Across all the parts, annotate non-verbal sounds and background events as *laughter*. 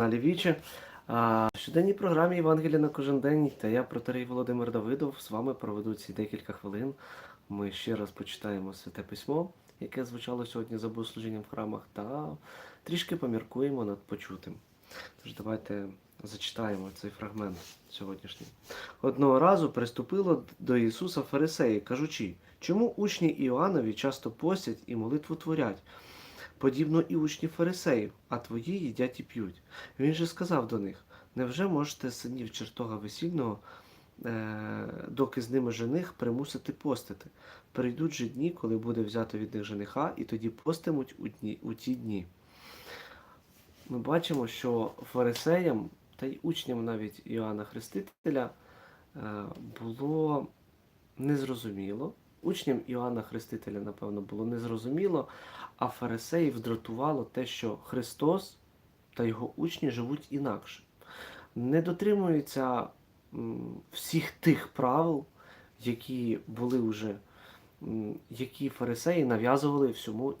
каналі Віче. А, В щоденній програмі Євангелія на кожен день та я, протерей Володимир Давидов, з вами проведу ці декілька хвилин. Ми ще раз почитаємо Святе Письмо, яке звучало сьогодні за богослужінням в храмах, та трішки поміркуємо над почутим. Тож давайте зачитаємо цей фрагмент сьогоднішній. Одного разу приступило до Ісуса фарисеї, кажучи, чому учні Іоаннові часто постять і молитву творять? Подібно і учні фарисеїв, а твої їдять і п'ють. Він же сказав до них: невже можете синів чертога весільного, е, доки з ними жених, примусити постити? Прийдуть же дні, коли буде взято від них жениха, і тоді постимуть у, дні, у ті дні. Ми бачимо, що фарисеям та й учням навіть Іоанна Хрестителя е, було незрозуміло. Учням Іоанна Хрестителя, напевно, було незрозуміло, а фарисеїв дратувало те, що Христос та його учні живуть інакше, не дотримуються всіх тих правил, які були вже, які фарисеї нав'язували всьому,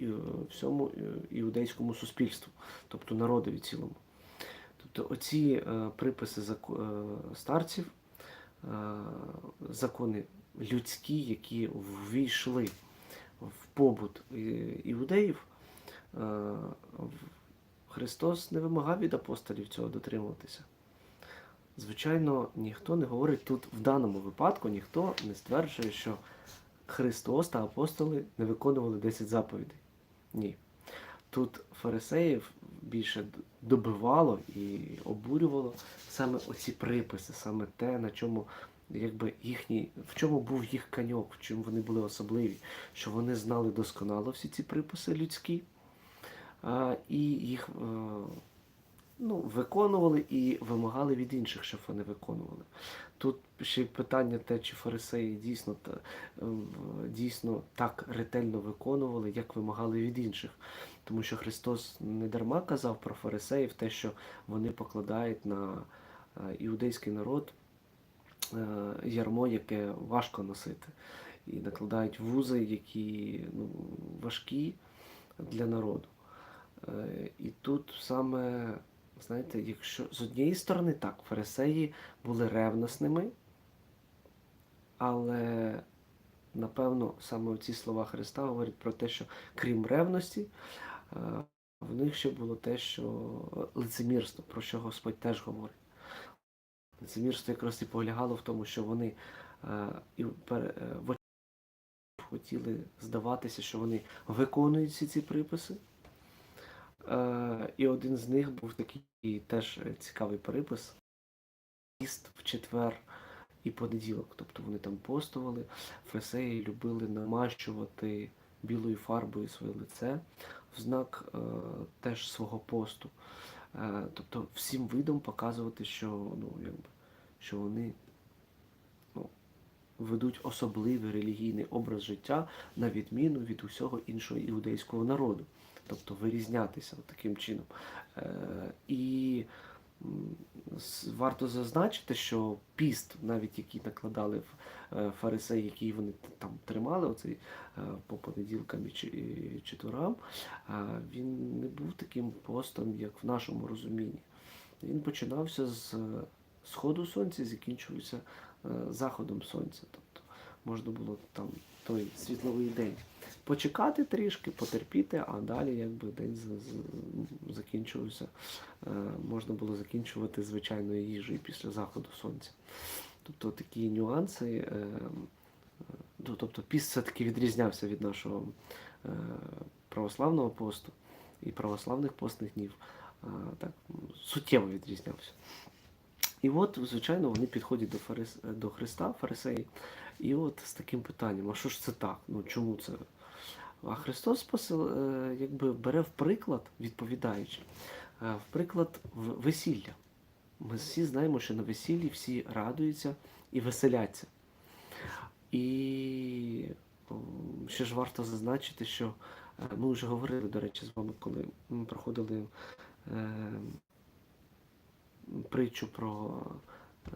всьому е, іудейському суспільству, тобто народові цілому. Тобто оці е, приписи е, старців, е, закони людські, які ввійшли в побут іудеїв, е, Христос не вимагав від апостолів цього дотримуватися. Звичайно, ніхто не говорить тут в даному випадку, ніхто не стверджує, що Христос та апостоли не виконували 10 заповідей. Ні. Тут фарисеїв більше добивало і обурювало саме оці приписи, саме те, на чому якби їхній, в чому був їх каньок, в чому вони були особливі, що вони знали досконало всі ці приписи людські, а, і їх е, ну, виконували і вимагали від інших, щоб вони виконували. Тут ще питання те, чи фарисеї дійсно, е, дійсно так ретельно виконували, як вимагали від інших. Тому що Христос не дарма казав про фарисеїв те, що вони покладають на е, іудейський народ ярмо, яке важко носити, і накладають вузи, які ну, важкі для народу. Е, І тут саме, знаєте, якщо з однієї сторони так, фарисеї були ревносними, але напевно саме ці слова Христа говорять про те, що крім ревності, е, в них ще було те, що лицемірство, про що Господь теж говорить. Лицемірство якраз і полягало в тому, що вони е, і е, в хотіли здаватися, що вони виконують всі ці приписи. Е, і один з них був такий теж цікавий припис. Піст в четвер і понеділок. Тобто вони там постували. Фарисеї любили намащувати білою фарбою своє лице в знак е, теж свого посту. Е, тобто всім видом показувати, що, ну, якби, що вони ну, ведуть особливий релігійний образ життя на відміну від усього іншого іудейського народу. Тобто вирізнятися таким чином. Е, і варто зазначити, що піст, навіть який накладали в е, фарисеї, який вони там тримали, оцей е, по понеділкам і четверам, він не був таким постом, як в нашому розумінні. Він починався з е, сходу сонця, і закінчувався е, заходом сонця. Тобто можна було там той світловий день почекати трішки, потерпіти, а далі якби день закінчувався. е, Можна було закінчувати звичайною їжею після заходу сонця. Тобто такі нюанси. е, е, ну, Тобто піст все-таки відрізнявся від нашого православного посту і православних постних днів. Так, суттєво відрізнявся. І от, звичайно, вони підходять до, фарис... до Христа, фарисеї, і от з таким питанням: а що ж це так? Ну чому це? А Христос посил, е, якби бере в приклад, відповідаючи, е, в приклад весілля. Ми всі знаємо, що на весіллі всі радуються і веселяться. І ще ж варто зазначити, що е, ми вже говорили, до речі, з вами, коли ми проходили е, притчу про е,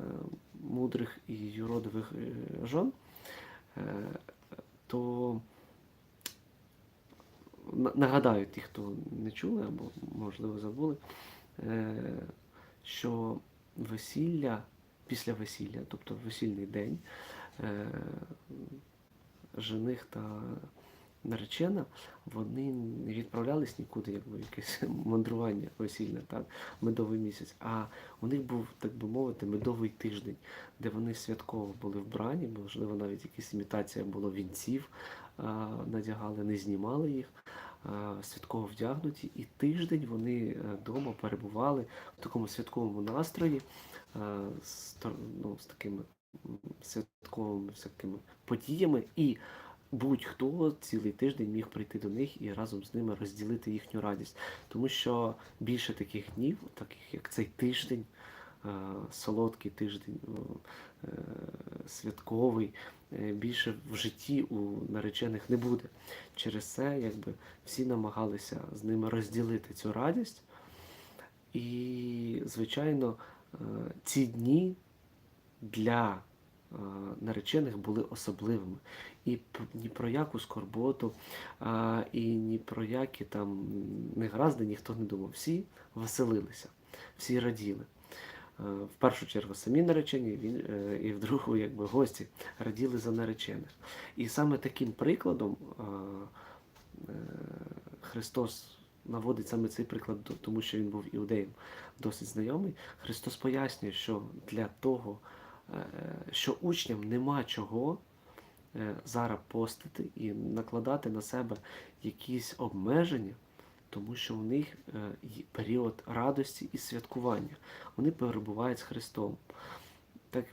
мудрих і юродивих жон, е, то нагадаю ті, хто не чули або, можливо, забули, е, що весілля, після весілля, тобто весільний день, е, жених та наречена, вони не відправлялись нікуди, якби якесь *laughs* мандрування весільне, так, медовий місяць. А у них був, так би мовити, медовий тиждень, де вони святково були вбрані, можливо, навіть якась імітація була вінців, надягали, не знімали їх, святково вдягнуті, і тиждень вони вдома перебували в такому святковому настрої з, ну, з такими святковими всякими подіями. І будь-хто цілий тиждень міг прийти до них і разом з ними розділити їхню радість. Тому що більше таких днів, таких як цей тиждень, е, солодкий тиждень, е, святковий, е, більше в житті у наречених не буде. Через це якби всі намагалися з ними розділити цю радість. І, звичайно, ці дні для наречених були особливими. І ні про яку скорботу, і ні про які там негаразди ніхто не думав. Всі веселилися, всі раділи. Е, В першу чергу самі наречені, е, і в другу, якби гості раділи за наречених. І саме таким прикладом е, е, Христос наводить саме цей приклад, тому що він був іудеєм досить знайомий. Христос пояснює, що для того, е, що учням нема чого е, зараз постити і накладати на себе якісь обмеження, тому що у них е, період радості і святкування. Вони перебувають з Христом. Так,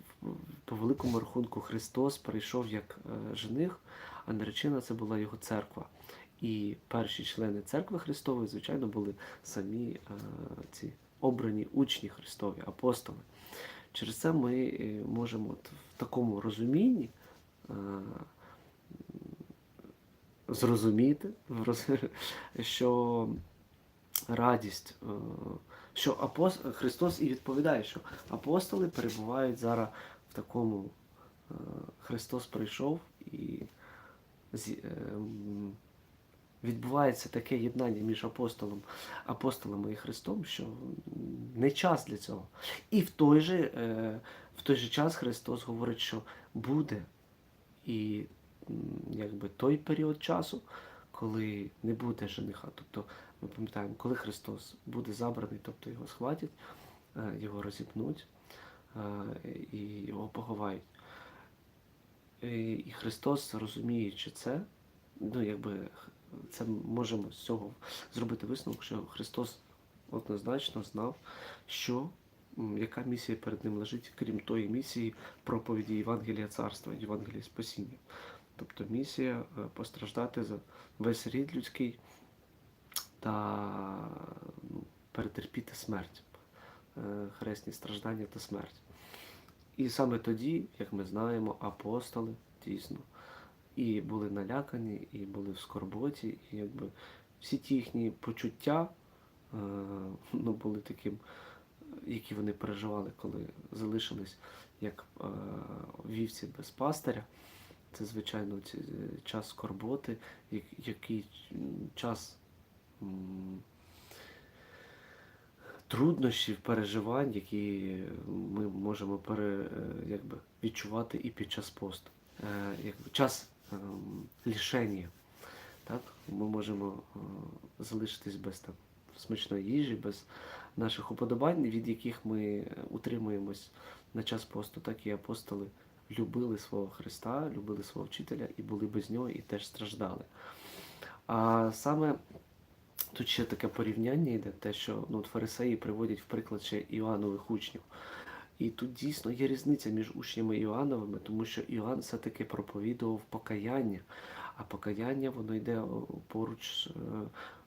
по великому рахунку, Христос прийшов як е, жених, а наречена це була його церква. І перші члени церкви Христової, звичайно, були самі е, ці обрані учні Христові, апостоли. Через це ми е, можемо от в такому розумінні е, зрозуміти, *laughs* що радість, е, що апос... Христос і відповідає, що апостоли перебувають зараз в такому Христос прийшов і зі- е, м, відбувається таке єднання між апостолом, апостолами і Христом, що не час для цього. І в той же, е, в той же час Христос говорить, що буде і якби той період часу, коли не буде жениха. Тобто ми пам'ятаємо, коли Христос буде забраний, тобто його схватять, е, його розіпнуть е, і його поховають. І Христос, розуміючи це, ну якби це можемо з цього зробити висновок, що Христос однозначно знав, що яка місія перед ним лежить, крім тої місії проповіді Євангелія Царства, Євангелія Спасіння. Тобто місія е, постраждати за весь рід людський та ну, перетерпіти смерть, е, хресні страждання та смерть. І саме тоді, як ми знаємо, апостоли дійсно і були налякані, і були в скорботі, і якби всі ті їхні почуття е, ну, були таким, які вони переживали, коли залишились як е, вівці без пастиря. Це, звичайно, ці- час скорботи, як- який час труднощів, переживань, які ми можемо пере, е, якби, відчувати і під час посту. Е, якби, час ем, лишення. Так? Ми можемо е, залишитись без там, смачної їжі, без наших уподобань, від яких ми е, утримуємось на час посту, так і апостоли любили свого Христа, любили свого вчителя і були без нього і теж страждали. А саме тут ще таке порівняння йде, те, що ну, от фарисеї приводять в приклад ще Іоаннових учнів. І тут дійсно є різниця між учнями Іоанновими, тому що Іоанн все-таки проповідував покаяння, а покаяння воно йде поруч е,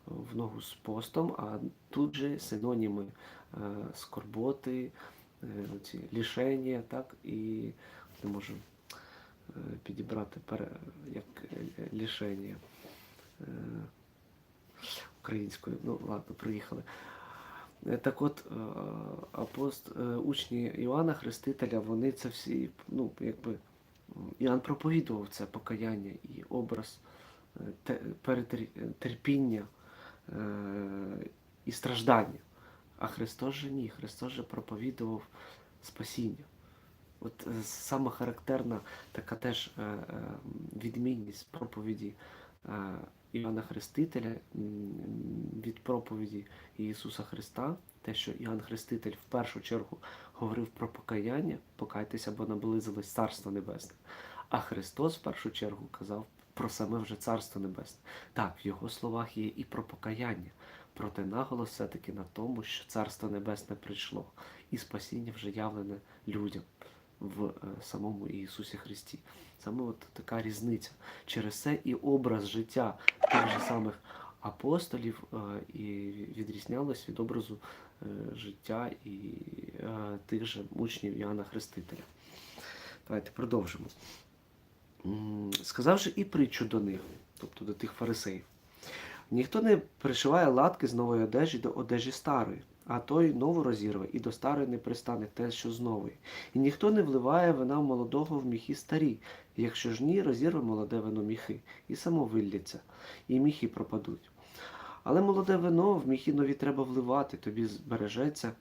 в ногу з постом, а тут же синоніми е, скорботи, е, ці лішення, так, і не можу е, підібрати як е, лішення е, українською. Ну, ладно, приїхали. Так от, е, апост, е, учні Іоанна Хрестителя, вони це всі, ну, якби, Іоанн проповідував це покаяння і образ е, те- перетер- терпіння е, і страждання. А Христос же ні. Христос же проповідував спасіння. От саме характерна така теж відмінність проповіді е, Івана Хрестителя від проповіді Ісуса Христа, те, що Іоанн Хреститель в першу чергу говорив про покаяння, покайтеся, бо наблизилось Царство Небесне. А Христос в першу чергу казав про саме вже Царство Небесне. Так, в його словах є і про покаяння, проте наголос все-таки на тому, що Царство Небесне прийшло, і спасіння вже явлене людям в е, самому Ісусі Христі. Саме от така різниця. Через це і образ життя тих же самих апостолів е, і відрізнялось від образу е, життя і тих же учнів Іоанна Хрестителя. Давайте продовжимо. Сказавши і притчу до них, тобто до тих фарисеїв. Ніхто не пришиває латки з нової одежі до одежі старої, а той нову розірве, і до старої не пристане те, що з нової. І ніхто не вливає вина молодого в міхи старі, якщо ж ні, розірве молоде вино міхи, і само вилляться, і міхи пропадуть. Але молоде вино в міхи нові треба вливати, тобі збережеться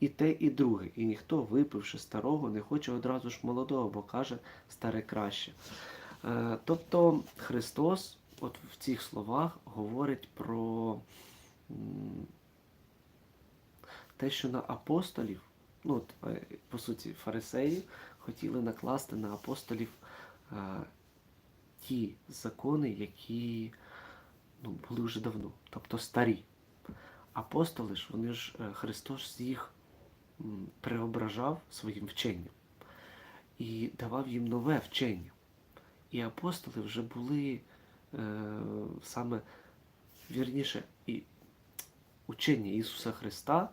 і те, і друге. І ніхто, випивши старого, не хоче одразу ж молодого, бо каже старе краще. Е, Тобто Христос от в цих словах говорить про те, що на апостолів, ну, е, по суті, фарисеї хотіли накласти на апостолів е, ті закони, які ну, були вже давно, тобто старі. Апостоли ж, вони ж е, Христос їх преображав своїм вченням і давав їм нове вчення. І апостоли вже були е, саме вірніше, і учення Ісуса Христа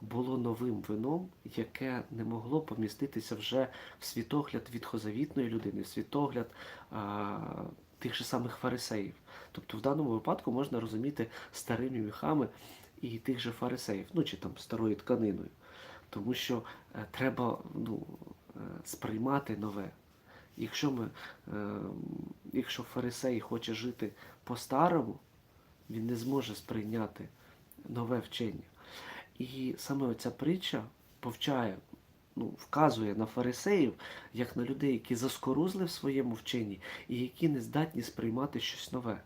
було новим вином, яке не могло поміститися вже в світогляд відхозавітної людини, в світогляд а, тих же самих фарисеїв. Тобто в даному випадку можна розуміти старими міхами і тих же фарисеїв, ну чи там старою тканиною. Тому що е, треба ну, е, сприймати нове. Якщо ми, е, якщо фарисей хоче жити по-старому, він не зможе сприйняти нове вчення. І саме оця притча повчає, ну, вказує на фарисеїв, як на людей, які заскорузли в своєму вченні і які не здатні сприймати щось нове.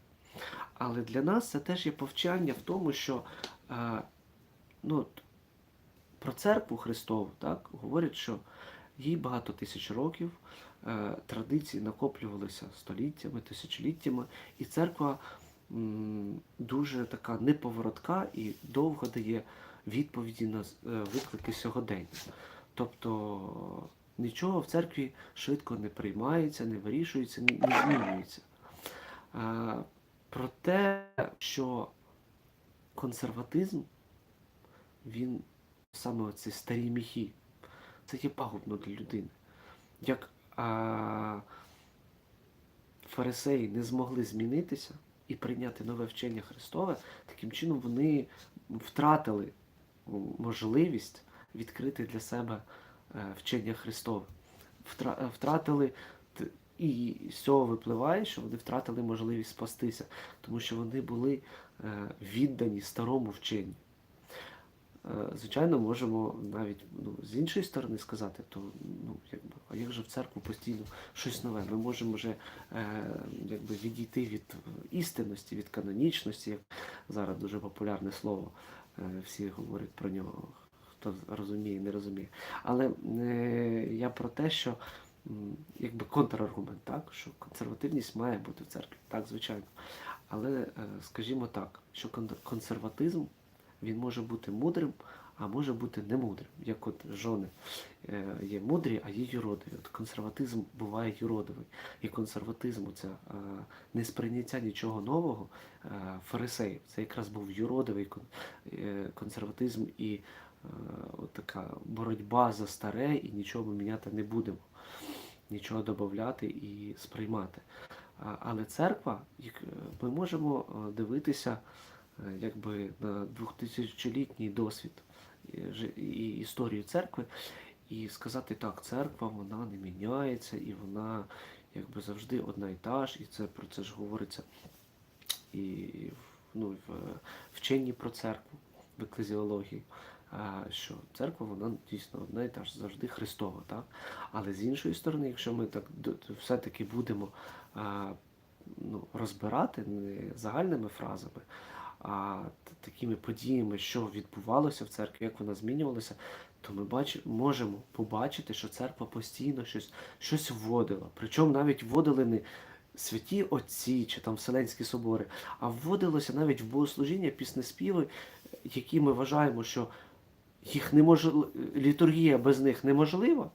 Але для нас це теж є повчання в тому, що е, ну, про церкву Христову так, говорять, що їй багато тисяч років, е, традиції накоплювалися століттями, тисячоліттями, і церква м, дуже така неповоротка і довго дає відповіді на е, виклики сьогодення. Тобто нічого в церкві швидко не приймається, не вирішується, не, змінюється. Е, Про те, що консерватизм, він саме оці старі міхи, це є пагубно для людини. Як а, фарисеї не змогли змінитися і прийняти нове вчення Христове, таким чином вони втратили можливість відкрити для себе е, вчення Христове. Е, Втратили і з цього випливає, що вони втратили можливість спастися, тому що вони були е, віддані старому вченню. Звичайно, можемо навіть ну, з іншої сторони сказати, то ну, якби, а як же в церкву постійно щось нове? Ми можемо вже е, якби, відійти від істинності, від канонічності, як зараз дуже популярне слово, всі говорять про нього, хто розуміє, не розуміє. Але е, я про те, що якби контраргумент, так, що консервативність має бути в церкві, так, звичайно. Але е, скажімо так, що кон- консерватизм він може бути мудрим, а може бути немудрим. Як от жони е, є мудрі, а є юродиві. От консерватизм буває юродивий. І консерватизм, це несприйняття нічого нового е, фарисеїв. Це якраз був юродивий е, консерватизм і така боротьба за старе, і нічого ми міняти не будемо. Нічого додати і сприймати. Але церква, ми можемо дивитися якби на 2000-літній досвід і історію церкви, і сказати так, церква вона не міняється, і вона якби завжди одна і та ж, і це про це ж говориться і ну, в вченні про церкву, в еклезіології. що церква вона дійсно одна і та ж завжди Христова, так? Але з іншої сторони, якщо ми так все-таки будемо ну, розбирати не загальними фразами, а такими подіями, що відбувалося в церкві, як вона змінювалася, то ми бач, можемо побачити, що церква постійно щось, щось вводила. Причому навіть вводили не святі отці чи там Вселенські собори, а вводилося навіть в богослужіння піснеспіви, які ми вважаємо, що їх не може, літургія без них неможлива,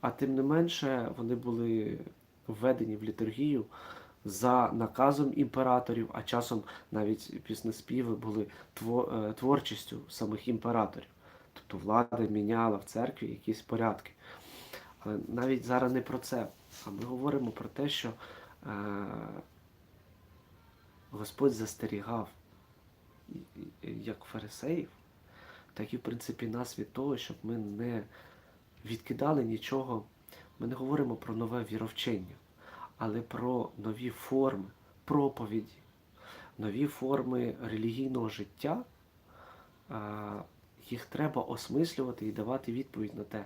а тим не менше вони були введені в літургію за наказом імператорів, а часом навіть піснеспіви були е, творчістю самих імператорів. Тобто влада міняла в церкві якісь порядки. Але навіть зараз не про це, а ми говоримо про те, що е, Господь застерігав як фарисеїв, так і в принципі нас від того, щоб ми не відкидали нічого. Ми не говоримо про нове віровчення, але про нові форми проповіді, нові форми релігійного життя. Їх треба осмислювати і давати відповідь на те,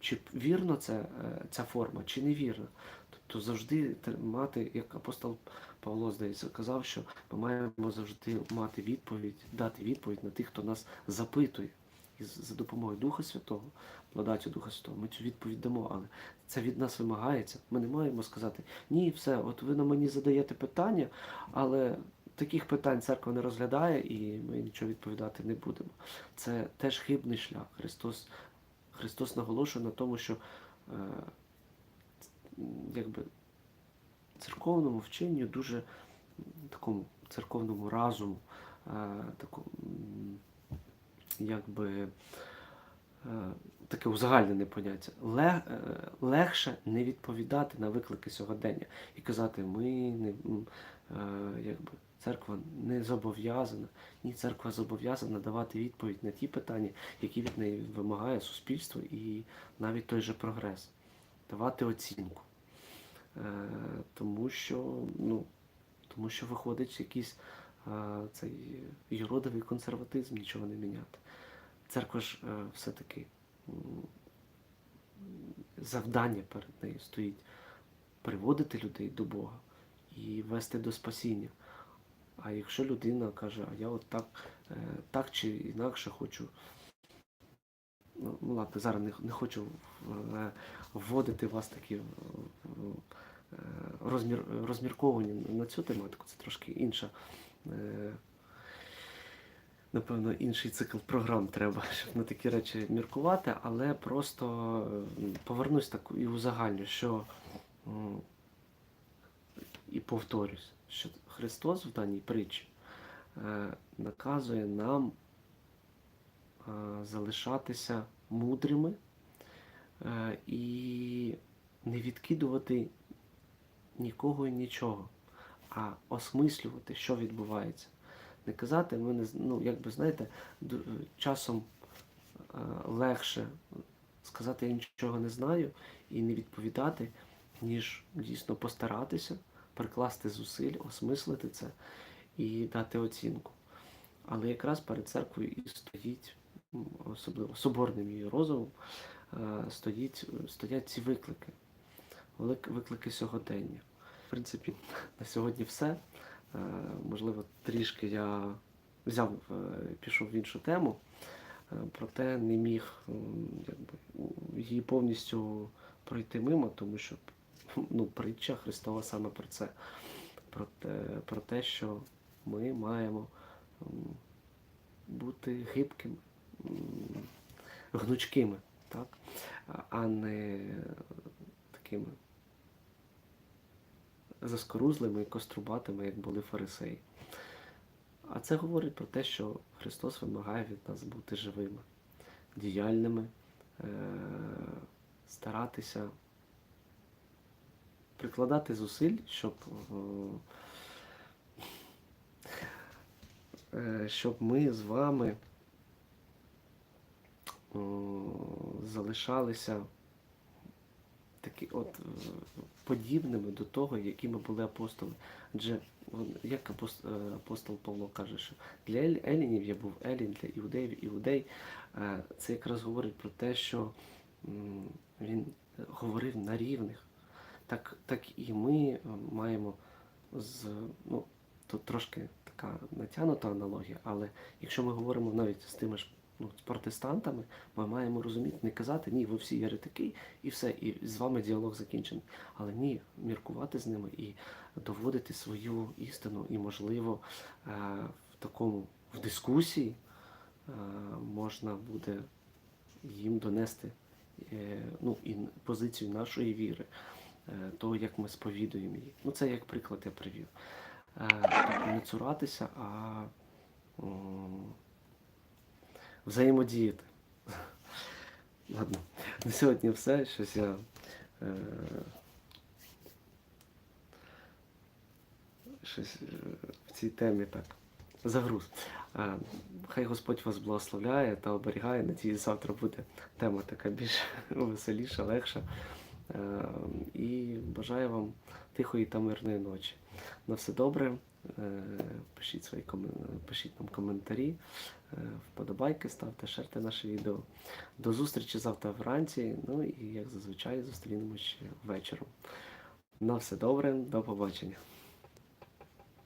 чи вірно це, е, ця форма, чи не вірно. Тобто завжди мати, як апостол Павло, здається, казав, що ми маємо завжди мати відповідь, дати відповідь на тих, хто нас запитує. І за допомогою Духа Святого, благодаттю Духа Святого, ми цю відповідь дамо, але це від нас вимагається. Ми не маємо сказати, ні, все, от ви на мені задаєте питання, але таких питань церква не розглядає і ми нічого відповідати не будемо. Це теж хибний шлях. Христос, Христос наголошує на тому, що е, якби церковному вченню дуже такому церковному разуму, е, такому, якби е, таке узагальнене поняття. Лег, е, легше не відповідати на виклики сьогодення і казати, ми не е, якби. Церква не зобов'язана, ні, церква зобов'язана давати відповідь на ті питання, які від неї вимагає суспільство і навіть той же прогрес, давати оцінку. Е, тому що, ну, тому що виходить якийсь е, цей юродовий консерватизм, нічого не міняти. Церква ж все-таки завдання перед нею стоїть приводити людей до Бога і вести до спасіння. А якщо людина каже, а я от так, е, так чи інакше хочу. Ну, ну ладно, зараз не, не хочу е, вводити вас такі е, розмір, розмірковані на цю тематику. Це трошки інша. Напевно, інший цикл програм треба, *laughs* щоб на такі речі міркувати, але просто е, повернусь так і узагальню, що і повторюсь, що Христос в даній притчі е, наказує нам е, залишатися мудрими і не відкидувати нікого і нічого, а осмислювати, що відбувається. Не казати, ми не ну, якби знаєте, часом е, легше сказати я нічого не знаю і не відповідати, ніж дійсно постаратися, прикласти зусиль, осмислити це і дати оцінку. Але якраз перед церквою і стоїть, особливо соборним її розумом, е, стоїть, стоять ці виклики, виклики сьогодення. В принципі, на сьогодні все. Е, Можливо, трішки я взяв, е, пішов в іншу тему, е, проте не міг якби, її повністю пройти мимо, тому що ну, притча Христова саме про це, про те, про те що ми маємо бути гибкими, гнучкими, так? а- а не такими заскорузлими і кострубатими, як були фарисеї. А це говорить про те, що Христос вимагає від нас бути живими, діяльними, е- старатися прикладати зусиль, щоб, е, е, щоб ми з вами залишалися які от е, подібними до того, якими були апостоли. Адже як е, апостол Павло каже, що для Елінів я був Елін, для іудеїв іудей. Е, Це якраз говорить про те, що він говорив на рівних. Так, так і ми маємо з ну, тут трошки така натягнута аналогія, але якщо ми говоримо навіть з тими ж ну, з протестантами, ми маємо розуміти, не казати ні, ви всі єретики, і все, і з вами діалог закінчений. Але ні, міркувати з ними і доводити свою істину, і можливо е, в такому в дискусії е, можна буде їм донести е, ну, і позицію нашої віри, того, як ми сповідуємо її. Ну, це як приклад я привів. Не цуратися, а взаємодіяти. Ладно, на сьогодні все. Щось я е, щось е, в цій темі так загруз. Е, Хай Господь вас благословляє та оберігає. Надіюсь, завтра буде тема така більш *laughs* веселіша, легша. І бажаю вам тихої та мирної ночі. На все добре. Е, Пишіть свої пишіть нам коментарі, е, вподобайки, ставте, шерте наше відео. До зустрічі завтра вранці. Ну і як зазвичай зустрінемось вечором. На все добре, до побачення.